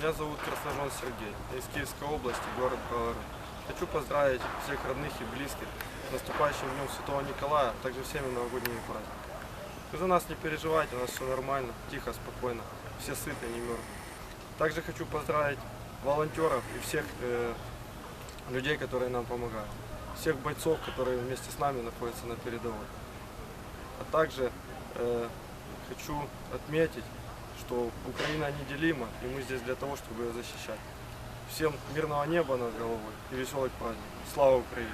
Меня зовут Красножон Сергей, я из Киевской области, город Бровары. Хочу поздравить всех родных и близких с наступающим Днем Святого Николая, а также всеми новогодними праздниками. Вы за нас не переживайте, у нас все нормально, тихо, спокойно, все сыты, не мертвы. Также хочу поздравить волонтеров и всех э, людей, которые нам помогают. Всех бойцов, которые вместе с нами находятся на передовой. А также э, хочу отметить, что Украина неделима, и мы здесь для того, чтобы ее защищать. Всем мирного неба над головой и веселых праздников. Слава Украине!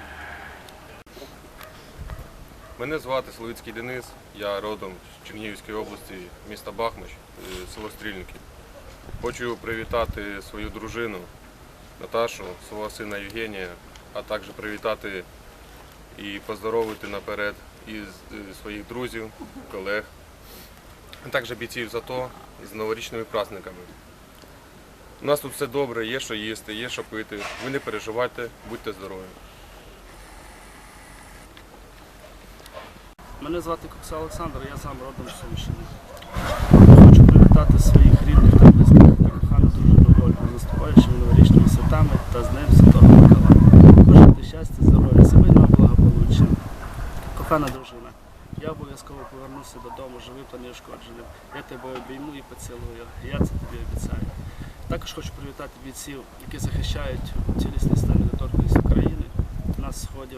Мене звати Словицький Денис, я родом з Чернігівської області, міста Бахмач, е, село Стрільники. Хочу привітати свою дружину Наташу, свого сина Євгенія, а також привітати і поздоровити наперед із е, своїх друзів, колег, а також бійців ЗАТО з новорічними праздниками. У нас тут все добре, є що їсти, є що пити. Ви не переживайте, будьте здорові. Мене звати Кокса Олександр, я сам родом з Сумщини. Хочу привітати своїх рідних та близьких та кохану дружину Ольгу з наступаючими новорічними святами та з Днем Святого Миколая. Бажати щастя, здоров'я, сімейного благополуччя. Кохана дружина, я обов'язково повернуся додому живим та неушкодженим. Я тебе обійму і поцілую. Я це тобі обіцяю. Також хочу привітати бійців, які захищають цілісність та недоторканість України на сході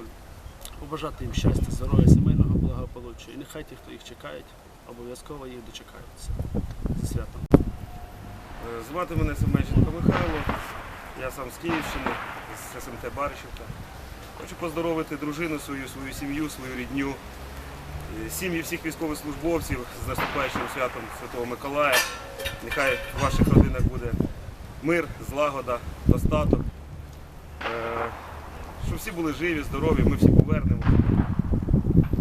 побажати їм щастя, здоров'я, сімейного благополуччя. І нехай ті, хто їх чекають, обов'язково їх дочекаються. Зі святом. Е, Звати мене Семенченко Михайло, я сам з Київщини, з СМТ Барщівка. Хочу поздоровити дружину свою, свою сім'ю, свою рідню, сім'ї всіх військовослужбовців з наступаючим святом Святого Миколая. Нехай в ваших родинах буде мир, злагода, достаток. Е, Щоб всі були живі, здорові, ми всі повернемо.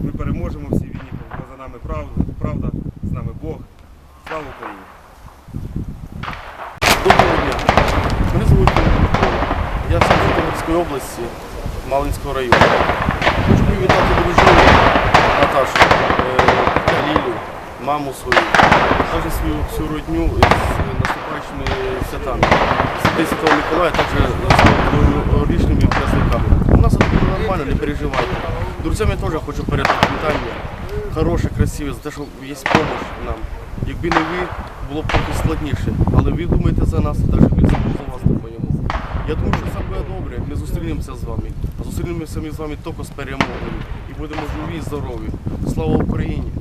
Ми переможемо в цій війні, бо за нами правда, правда, з нами Бог. Слава Україні! Доброго дня. Мене звуть Микола. Я з Житомирської області, Малинського району. Хочу привітати дружину маму свою, також свою всю родню з наступаючими святами. Святого Миколая, також з новорічними праздниками. У нас це нормально, не переживайте. Друзям я теж хочу передати вітання. Хороше, красиве, за те, що є допомога нам. Якби не ви, було б трохи складніше. Але ви думаєте за нас, а навіть ми за вас думаємо. Я думаю, що все буде добре. Ми зустрінемося з вами. Зустрінемося ми з вами тільки з перемогою. І будемо живі і здорові. Слава Україні!